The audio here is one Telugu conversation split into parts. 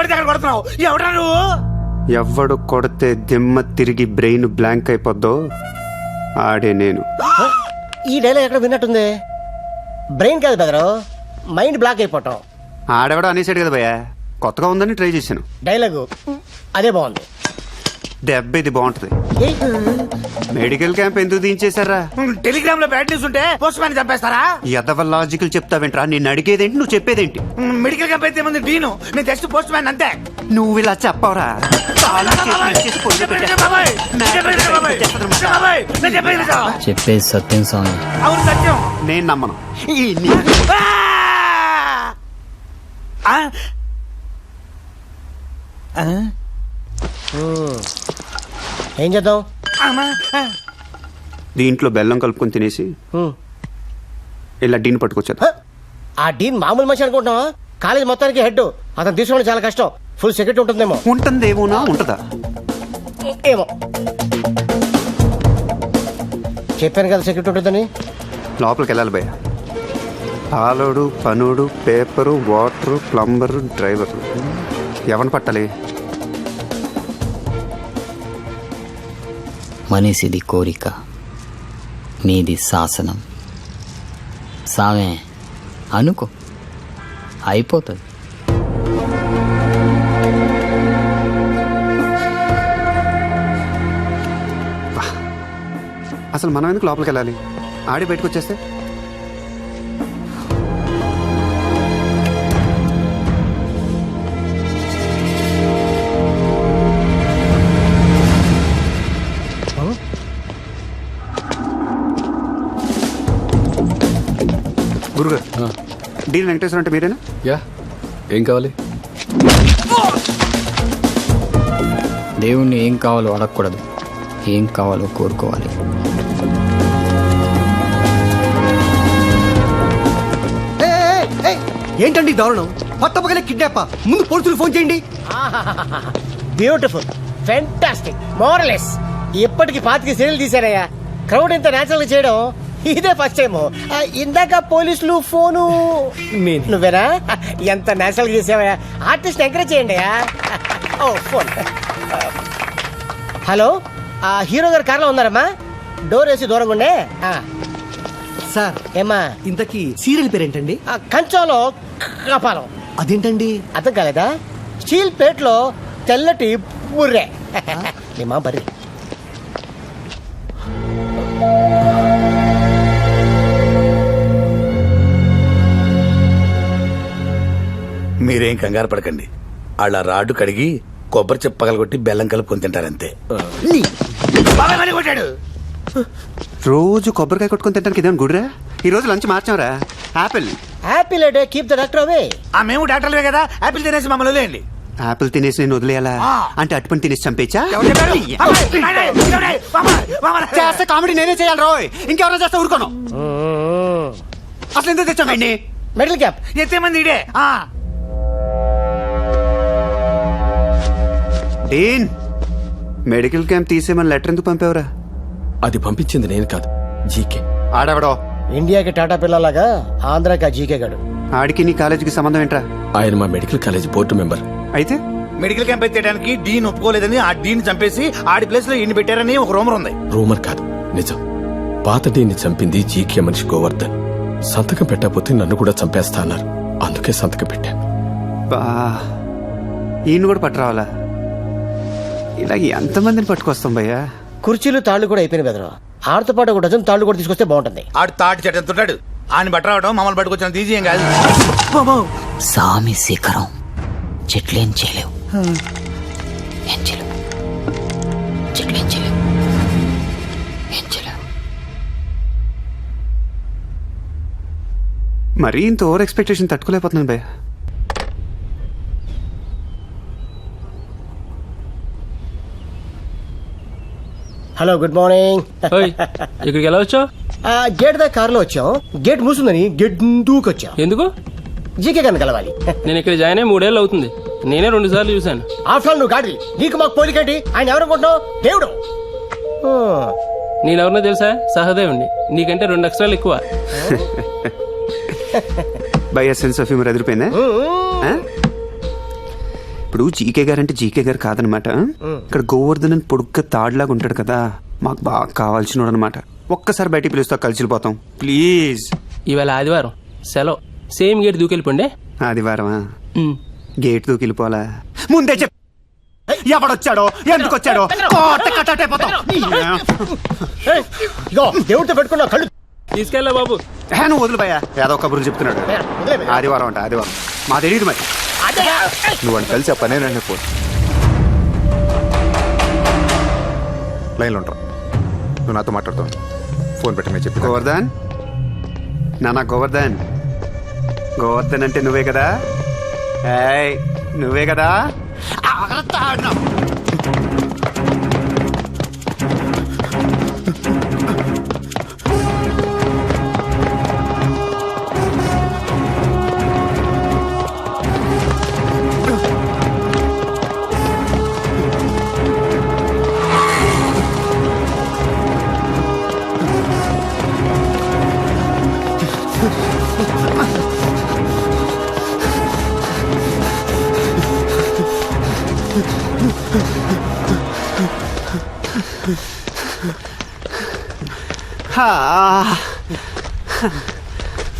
పడితే అక్కడ కొడుతున్నావు. ఎవడా నువ్వు? ఎవడు కొడితే దిమ్మ తిరిగి బ్రెయిన్ బ్లాంక్ అయిపోద్దో ఆడే నేను. ఈ డైలాగ్ ఎక్కడ విన్నట్టుంది? బ్రెయిన్ కాదు బెదరు మైండ్ బ్లాక్ అయిపోవటం. ఆడెవడో అనేసాడు కదా భయ్యా. కొత్తగా ఉందని ట్రై చేశాను. డైలాగు అదే బాగుంది. దెబ్బ ఇది బాగుంటది మెడికల్ క్యాంప్ ఎందుకు దించేశారా? టెలిగ్రామ్లో బ్యాడ్ న్యూస్ ఉంటే పోస్ట్ మ్యాన్ చంపేస్తారా? ఎదవ లాజికల్ చెప్తావేంట్రా? నేను అడిగేదేంటి నువ్వు చెప్పేదేంటి? మెడికల్ క్యాంప్ అయితే ముందు డీను. నేను జస్ట్ పోస్ట్ మ్యాన్ అంతే. నువ్వు ఇలా చెప్పవరా? చెప్పేది సత్యం స్వామి. అవును సత్యం. నేను నమ్మను. ఆ! ఆ? ఏం చేద్దాం. దీంట్లో బెల్లం కలుపుకొని తినేసి హ్మ్. ఇలా డీన్ పట్టుకొచ్చాను హ? ఆ డీన్ మామూలు మనిషి అనుకుంటున్నావా? కాలేజ్ మొత్తానికి హెడ్. అతను తీసుకోవడం చాలా కష్టం. ఫుల్ సెక్యూరిటీ ఉంటుందేమో. ఉంటుందేమోనా? ఉంటదా? ఏమో. చెప్పాను కదా సెక్యూరిటీ ఉంటుందని. లోపలికి వెళ్ళాలి భయ్య. పాలోడు పనుడు పేపరు వాటరు ప్లంబరు డ్రైవరు. ఎవరిని పట్టాలి? మనిషిది కోరిక నీది శాసనం సామే అనుకో అయిపోతుంది అసలు మనం ఎందుకు లోపలికి వెళ్ళాలి ఆడి బయటకు వచ్చేస్తే డీన్ వెంకటేశ్వర అంటే మీరేనా? యా ఏం కావాలి? దేవుణ్ణి ఏం కావాలో అడగకూడదు. ఏం కావాలో కోరుకోవాలి. ఏంటండి దారుణం? పట్టపగలే కిడ్నాప్ ముందు పోలీసులు ఫోన్ చేయండి. బ్యూటిఫుల్ ఫెంటాస్టిక్ మోరలెస్ ఇప్పటికి పాతికి సీరియల్ తీశారయ్యా. క్రౌడ్ ఇంత నేచురల్ చేయడం. ఇదే ఫస్ట్ టైం ఇందాక పోలీసులు ఫోను. నువ్వేనా? ఎంత నేచురల్ చేసావయ్యా? ఆర్టిస్ట్ ఎంకరేజ్ చేయండి ఓ ఫోన్ హలో ఆ హీరో గారు కార్లో ఉన్నారమ్మా? డోర్ వేసి దూరంగా ఉండే? సార్ ఏమ్మా? ఇంతకీ సీరియల్ పేరేంటండి? ఆ, కంచంలో కపాలం. అదేంటండి? అర్థం కాలేదా? స్టీల్ ప్లేట్లో తెల్లటి బుర్రే. మా బర్రి. మీరేం కంగారు పడకండి. వాళ్ళ రాడ్డు కడిగి కొబ్బరి చెప్ప పగలగొట్టి బెల్లం కలుపుకొని తింటారంతే. కొట్టాడు. రోజు కొబ్బరికాయ కొట్టుకొని తింటానికి ఇదేమో గుడిరా? ఈ రోజు lunch మార్చాంరా? Apple happy day? Keep the doctor away ఆ మేము డాక్టర్లే కదా. యాపిల్ తినేసి మమ్మల్ని వదిలేయండి. యాపిల్ తినేసి నేను వదిలేయాలా. అంటే అటుపని తినేసి చంపేచా ఎవరు చెప్పారు? బాబాయ్, నాయనే, ఎవరే? బాబాయ్, బాబాయ్. చేస్తే కామెడీ నేనే చేయాలి రోయ్. ఇంకెవరైనా చేస్తే ఊరుకోను. అసలు ఎందుకు తెచ్చామండి మెడల్ క్యాప్ ఎత్తే మంది ఇడే. డీన్ మెడికల్ క్యాంప్ తీసేమని లెటర్ ఎందుకు పంపావురా? అది పంపించింది నేను కాదు జీకే. ఆడవడో? ఇండియాకి టాటా పిల్లలాగా ఆంధ్రాకి ఆ జీకే గడు. ఆడికి నీ కాలేజీకి సంబంధం ఏంట్రా? ఆయన మా మెడికల్ కాలేజ్ బోర్డు మెంబర్. అయితే? మెడికల్ క్యాంప్ ఎత్తేయడానికి డీన్ ఒప్పుకోలేదని ఆ డీన్ చంపేసి ఆడి ప్లేస్లో ఇన్ని పెట్టారని ఒక రూమర్ ఉంది. రూమర్ కాదు నిజం. పాత డీని చంపింది జీకే మనిషి గోవర్ధన్. సంతకం పెట్టకపోతే నన్ను కూడా చంపేస్తా అన్నారు. అందుకే సంతకం పెట్టాను. బా. ఈయన కూడా పట్టురావాలా ఇలా ఎంతమందిని పట్టుకొస్తాం భయ్యా? కుర్చీలు తాళ్ళు కూడా అయిపోయిన బెదరు ఆడితో పాటు ఒక డజన్ తాళ్ళు కూడా తీసుకొస్తే బాగుంటుంది. ఆడు తాటి చెట్టు తుంటాడు ఆయన బట్ట రావడం మమ్మల్ని పట్టుకొచ్చిన తీసి ఏం కాదు. సామి శిఖరం. చెట్లేం చేయలేవు. ఏం చేయలేవు. చెట్లేం చేయలేవు. ఏం చేయలేవు. మరీ ఇంత ఓవర్ ఎక్స్పెక్టేషన్ తట్టుకోలేకపోతున్నాను భయ్యా. హలో గుడ్ మార్నింగ్ ఓయ్ ఇక్కడికి ఎలా వచ్చావు గేట్ దా కారులో వచ్చాం. గేట్ మూసిందని గేట్ దూకొచ్చాం ఎందుకు? జీకే గారిని కలవాలి. నేను ఇక్కడ జాయిన్ అయ్యి మూడేళ్ళు అవుతుంది. నేనే రెండు సార్లు చూశాను. ఆఫ్టర్ ఆల్ నువ్వు గాడి నీకు మాకు పోలికేంటి? ఆయన ఎవరనుకుంటున్నావు దేవుడు. Hmm. నేనెవరినో తెలుసా? సహదేవుణ్ణి. నీకంటే రెండు అక్షరాలు ఎక్కువ. భయ్యా సెన్స్ ఆఫ్ హ్యూమర్ ఎదిరిపోయిందా? ఆ? ఇప్పుడు జీకే గారు అంటే జీకే గారు కాదనమాట. ఇక్కడ గోవర్ధన్ అని పొడుగ్గా తాడులాగా ఉంటాడు కదా మాకు బాగా కావాల్సిన అనమాట ఒక్కసారి బయటికి పిలుస్తా కలిసి వెళ్ళిపోతాం ప్లీజ్. ఇవాళ ఆదివారం. సెలవు. సేమ్ గేట్ దూకెళ్ళిపోండి? ఆదివారమా. గేట్ దూకి వెళ్ళిపోవాలా ముందే చెప్ ఎవడొచ్చాడో? ఎందుకు వచ్చాడో ఇగో దేవుడితో పెట్టుకున్న కళ్ళు తీసుకెళ్ళా బాబు. నువ్వు వదిలిపోయా ఏదో కబుర్లు చెప్తున్నాడు. ఆదివారం అంట ఆదివారం. మా తెలియదు మరి. అదే. నువ్వు అని కలిసి పనే రండి ఫోన్ లైన్లో ఉంటావు నువ్వు నాతో మాట్లాడుతావు. ఫోన్ పెట్టి మేము చెప్పి గోవర్ధన్? నానా గోవర్ధన్. గోవర్ధన్ అంటే నువ్వే కదా? ఏయ్ నువ్వే కదా?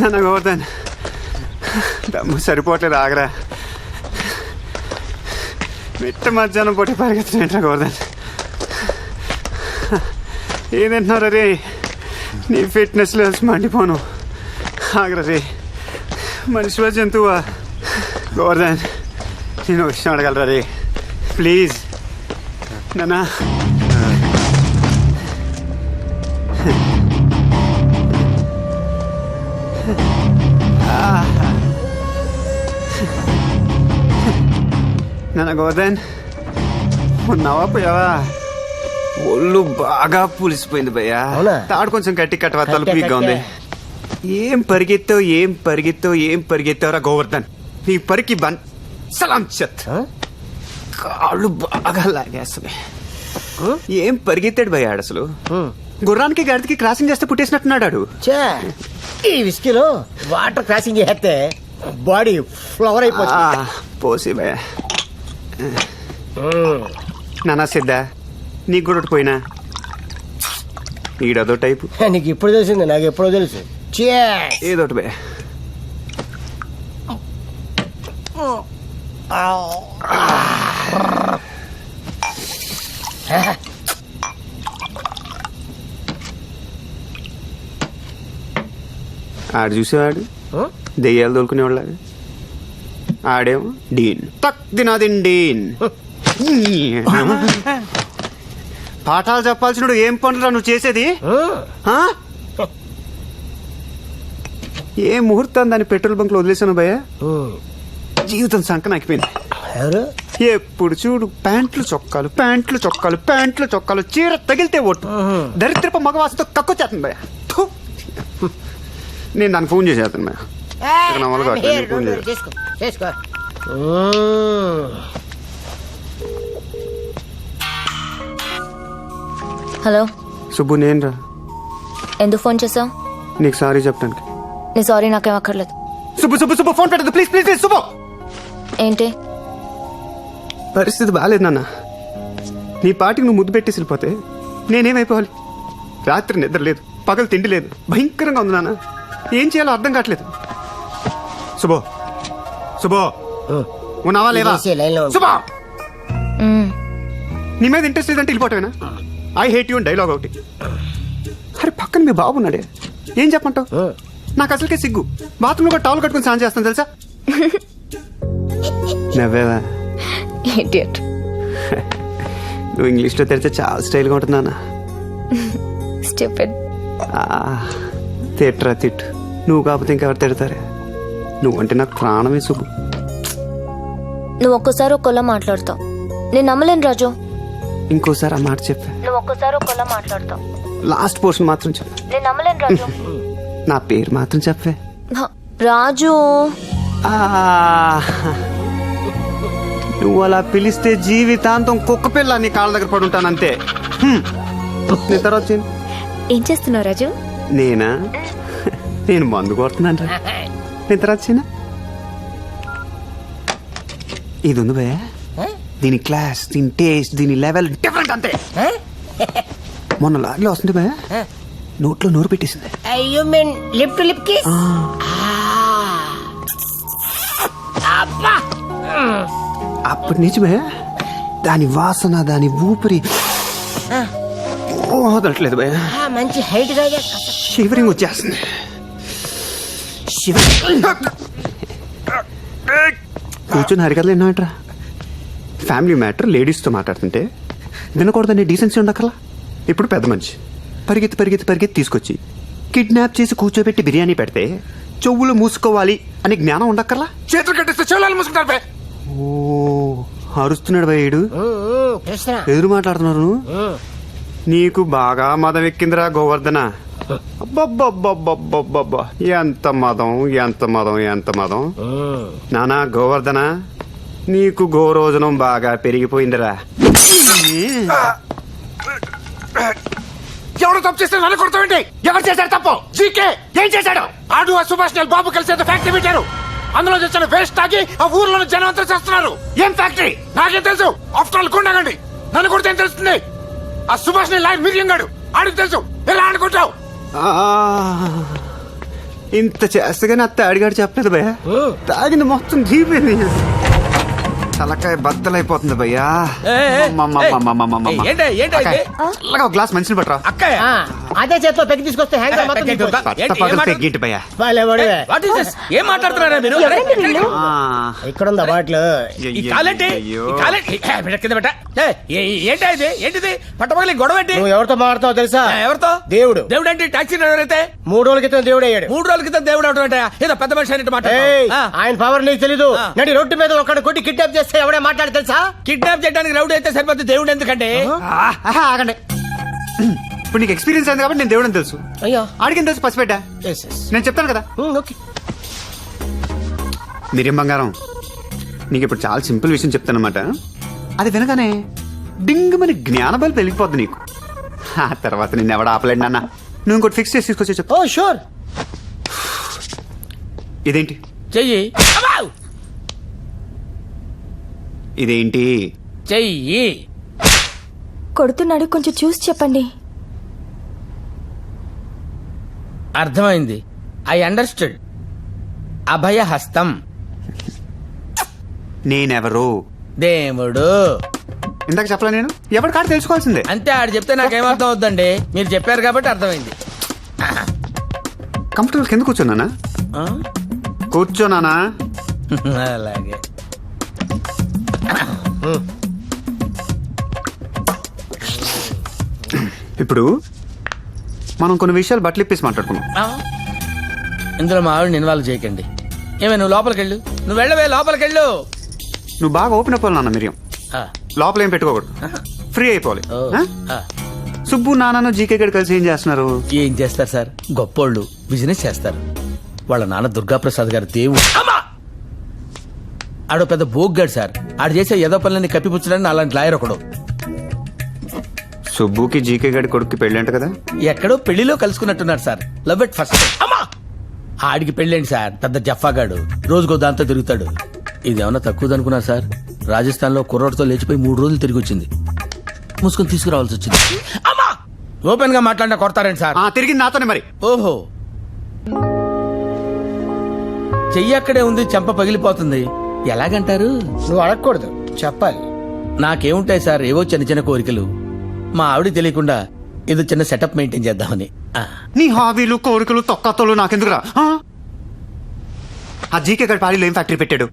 నన్ను గోవర్ధన్ దమ్ము సరిపోవట్లేదు ఆగరా మిట్ట మధ్యాహ్నం పొట్టి పరిగెత్తున్నా గోవర్ధన్ ఏం రే నీ ఫిట్నెస్ లెవెల్స్ మండిపోను ఆగరా రే మనిషిలో జంతువా గోవర్ధన్ నేను విషయం అడగలరా రే ప్లీజ్ నానా నాన్న గోవర్ధన్ ఉన్నావా పోయావా ఒళ్ళు బాగా పులిసిపోయింది భయ్యా? తాడు కొంచెం గట్టి కట్టవా? తలుపు వీక్గా ఉంది. ఏం పరిగెత్తావు ఏం పరిగెత్తావు ఏం పరిగెత్తావురా గోవర్ధన్? నీ పరికి బన్ సలాం చత్. కాళ్ళు బాగా లాగేస్తున్నాయి. ఏం పరిగెత్తాడు భయ్యాడు అసలు? గుర్రానికి గడికి క్రాసింగ్ చేస్తే పుట్టేసినట్టున్నాడు ఈ విస్కీలో వాటర్ క్రాసింగ్ చేస్తే బాడీ ఫ్లవర్ ఆ, అయిపోతుంది పోసి భయ నానా సిద్ధ నీకు కూడా ఒకటి పోయినా? ఈడదో టైపు. నీకు ఇప్పుడు తెలిసింది నాకు ఎప్పుడో తెలుసు. ఏదోటి భయ ఆడు చూసేవాడు? దెయ్యాలు తోలుకునేవాళ్ళ ఆడేమో డీన్. తక్ దినాదిన్ డీన్. పాఠాలు చెప్పాల్సినడు ఏం పనురా నువ్వు చేసేది? ఆ? ఏ ముహూర్తం దాన్ని పెట్రోల్ బంక్లో వదిలేసాను భయ్య జీవితం సంక నాకిపోయింది ఎప్పుడు చూడు ప్యాంట్లు చొక్కాలు ప్యాంట్లు చొక్కాలు ప్యాంట్లు చొక్కాలు చీర తగిలితే ఒట్టు దరిద్రపు మగవాసతో కక్కొచ్చేస్తుంది భయ్య. నేను దానికి ఫోన్ చేసేస్తాను భయ్య. ఫోన్. చేసుకో హలో సుబ్బు నేను రా ఎందుకు ఫోన్ చేసావు నీకు సారీ చెప్పడానికి నీ సారీ నాకేం అక్కర్లేదు సుబ్బు సుబ్బు సుబ్బు ఫోన్ పెట్టదు ప్లీజ్ ప్లీజ్ ప్లీజ్ సుబ్బు ఏంటి పరిస్థితి బాగాలేదు నాన్న. నీ పాటికి నువ్వు ముద్దు పెట్టేసి వెళ్ళిపోతే నేనేమైపోవాలి? రాత్రి నిద్ర లేదు పగలు తిండి లేదు భయంకరంగా ఉంది నాన్న. ఏం చేయాలో అర్థం కావట్లేదు. శుభో శుభో ఉన్నావా ఉండు. శుభో. నీ మీద ఇంట్రెస్ట్ లేదంటే వెళ్ళిపోవటమేనా? ఐ హేట్ యూ డైలాగ్ ఒకటి. అరే పక్కన మీ బాబు ఉన్నాడే. ఏం చెప్పంటావు నాకు అసలుకే సిగ్గు. బాత్రూంలో కూడా టవల్ కట్టుకుని స్నానం చేస్తాను తెలుసా? నవ్వేవా? Idiot. నువ్వు ఇంగ్లీష్లో తెరిస్తే చాలా స్టైల్గా ఉంటుంది నాన్న. Stupid. ఆ, తిట్రా తిట్టు. నువ్వు కాకపోతే ఇంకెవరు తిడతారే? నువ్వంటే నాకు ప్రాణమే సుబ్బు నువ్వు ఒక్కోసారి ఒక్కోలా మాట్లాడతావు. నేను నమ్మలేను రాజు. ఇంకోసారి ఆ మాట చెప్పా. నువ్వు ఒక్కోసారి ఒక్కోలా మాట్లాడతావు. లాస్ట్ పోర్షన్ మాత్రం చెప్పా. నేను నమ్మలేను రాజు. నా పేరు మాత్రం చెప్పే. రాజు. నువ్వు అలా పిలిస్తే జీవితాంతం కుక్క పిల్ల నీ కాళ్ళ దగ్గర పడి ఉంటాను అంతే. నేను తర్వాత. ఏం చేస్తున్నావు రాజు? నేనా? నేను మందు కొడుతున్నాను ఇది ఉంది భయ దీని క్లాస్ దీని టేస్ట్ దీని లెవెల్ డిఫరెంట్ అంతే. మొన్న లారీలో వస్తుంది బే. నోట్లో నోరు పెట్టేసింది. You mean lip to lip kiss. అప్పటి నుంచి బే దాని వాసన దాని ఊపిరి వదలట్లేదు బే. మంచి హైట్గా షివరింగ్ వచ్చేస్తుంది. కూర్చొని హరికథలు ఎన్నోట్రా ఫ్యామిలీ మ్యాటర్ లేడీస్తో మాట్లాడుతుంటే వినకూడదనే డీసెన్సీ ఉండక్కర్లా ఇప్పుడు పెద్ద మనిషి. పరిగెత్తి పరిగెత్తి పరిగెత్తి తీసుకొచ్చి కిడ్నాప్ చేసి కూర్చోబెట్టి బిర్యానీ పెడితే చెవులు మూసుకోవాలి అనే జ్ఞానం ఉండక్కర్లా? చేతులు కట్టిస్తే చెవులాలు మూసుకుంటారు ఓ అరుస్తున్నాడు భయ్యుడు కృష్ణ. ఎదురు మాట్లాడుతున్నారు. నువ్వు? నీకు బాగా మదం ఎక్కిందిరా గోవర్ధన. అబ్బబ్బబ్బబ్బబ్బబ్బబ్బా. ఎంత మదం ఎంత మదం ఎంత మదం. నానా గోవర్ధన నీకు గోరోజనం బాగా పెరిగిపోయిందిరా. ఎవరు తప్పు చేస్తే నన్ను కొడతామండి ఎవరు చేశారు తప్పు? జీకే ఏం చేశాడు? ఆడు ఆ సుభాష్ నాయుడు బాబు కలిసి ఫ్యాక్టరీ పెట్టారు. అందులో తెచ్చిన వేస్ట్ తాగి ఆ ఊర్లో జనం అంతా చేస్తున్నారు. ఏం ఫ్యాక్టరీ? నాకేం తెలుసు? ఆఫ్టర్ ఆల్ కొండగండి నన్ను కొడితే ఏం తెలుస్తుంది? ఆ సుభాష్ నాయుడు లాయర్ మిరియంగాడు ఆడికి తెలుసు. ఎలా అనుకుంటావు ఆ, ఇంత చేస్తగానే అత్త అడిగాడు చెప్పలేదు భయ్యా. తాగింది మొత్తం దీపింది తలకాయ బద్దలైపోతుంది భయ్యా. ఒక గ్లాస్ మంచిని పట్టరా. అక్కయ్య. అదే చేతిలో తీసుకొస్తే పెగ్గి పగలు మాట్లాడు- తెగ్గింటి భయ్యా. వాళ్ళే వాడివే. వాట్ ఇస్ దిస్ ఏం మాట్లాడుతున్నారా మీరు? ఆ, ఇక్కడ ఉందా బాటిల్? ఏంటి ఇది? ఏంటిది? పట్టపగలి గొడవ ఏంటి? నువ్వు ఎవరితో మాట్లాడతావు తెలుసా? ఎవరితో? దేవుడు. దేవుడు అంటే టాక్సీ డ్రైవర్ అయితే? మూడు రోజుల క్రితం దేవుడు అయ్యాడు. మూడు రోజుల క్రితం దేవుడు అవడం అంటే ఏదో పెద్ద మనిషి అన్నట్టు ఏయ్, మాట్లాడు ఆయన పవర్ నీకు తెలీదు. నడి రోడ్డు మీద ఒకడు కొట్టి కిడ్నాప్ చేస్తే ఎవడే మాట్లాడి తెలుసా? కిడ్నాప్ చేయడానికి రౌడీ అయితే సరిపోతుంది దేవుడు ఎందుకంటే? ఆగండి. ఇప్పుడు నీకు ఎక్స్పీరియన్స్ అయింది కాబట్టి నేను దేవుడని తెలుసు. అయ్యో. ఆడికి తెలుసు పసిపెట్టా? నేను చెప్తాను కదా? ఓకే మీరేం బంగారం? నీకు ఇప్పుడు చాలా సింపుల్ విషయం చెప్తానమాట అది వినగానే డింగ్ మన జ్ఞానబలి పెరిగిపోద్ది నీకు. ఆ తర్వాత నిన్ను ఎవడ ఆపలేండి నాన్న. నువ్వు ఇంకోటి ఫిక్స్ చేసి తీసుకొచ్చి చెప్పు. ఓ షూర్ ఇదేంటి? చెయ్యి! ఇదేంటి? చెయ్యి. కొడుతున్నాడు కొంచెం చూసి చెప్పండి. అర్థమైంది. I understood. అభయ హస్తం నేనెవరు? దేవుడు. ఇందాక చెప్పలే నేను. ఎవరి కాడ తెలుసుకోవాల్సిందే? అంతే ఆడు చెప్తే నాకేమర్థం అవుద్దండి. మీరు చెప్పారు కాబట్టి అర్థమైంది. కంఫర్టబుల్ కింద కూర్చోనానా ఆ? కూర్చోనానా అలాగే. ఇప్పుడు మనం కొన్ని విషయాలు బట్టలు ఇప్పేసి మాట్లాడుకున్నాం? ఇందులో మా ఆవిడని ఇన్వాల్వ్ చేయకండి. ఏమే నువ్వు లోపలికి వెళ్ళు నువ్వు వెళ్ళవే లోపలికి వెళ్ళు నువ్వు బాగా ఓపెన్ అయిపోవాలి నాన్న మిరియం. లోపల ఏం పెట్టుకోకూడదు. ఫ్రీ అయిపోవాలి. సుబ్బు నాన్నను జీకే గడి కలిసి ఏం చేస్తున్నారు? ఏం చేస్తారు సార్? గొప్పోళ్ళు బిజినెస్ చేస్తారు. వాళ్ళ నాన్న దుర్గాప్రసాద్ గారు దేవుడు! ఆడో పెద్ద బోగ్గాడు సార్. ఆడు చేసే ఏదో పనులని కప్పిపుచ్చడానికి అలాంటి లాయర్ ఒకడు. సుబ్బుకి జీకే గడి కొడుక్కి పెళ్ళంట కదా? ఎక్కడో పెళ్ళిలో కలుసుకున్నట్టున్నారు సార్. లవ్ ఎట్ ఫస్ట్ అమ్మా! ఆడికి పెళ్ళేంటి సార్? పెద్ద జఫాగాడు. రోజుకో దాంతో తిరుగుతాడు. ఇదేమన్నా తక్కువదనుకున్నారు సార్? రాజస్థాన్లో కుర్రోడ్తో లేచిపోయి మూడు రోజులు తిరిగి వచ్చింది ముసుకొని తీసుకురావాల్సి వచ్చింది. అమ్మా! ఓపెన్గా మాట్లాడినా కొడతారండి సార్? ఆ తిరిగి నాతోనే మరి. ఓహో! చెయ్యి అక్కడే ఉంది చెంప పగిలిపోతుంది. ఎలాగంటారు? నువ్వు అడగకూడదు. చెప్పాలి. నాకేముంటాయి సార్? ఏవో చిన్న చిన్న కోరికలు. మా ఆవిడ తెలియకుండా ఏదో చిన్న సెటప్ మెయింటైన్ చేద్దామని. ఆ. నీ హాబీలు కోరికలు తొక్కతలు నాకెందుకురా? ఆ? ఆ జీకే గడి పాడీలో ఏం ఫ్యాక్టరీ పెట్టాడు?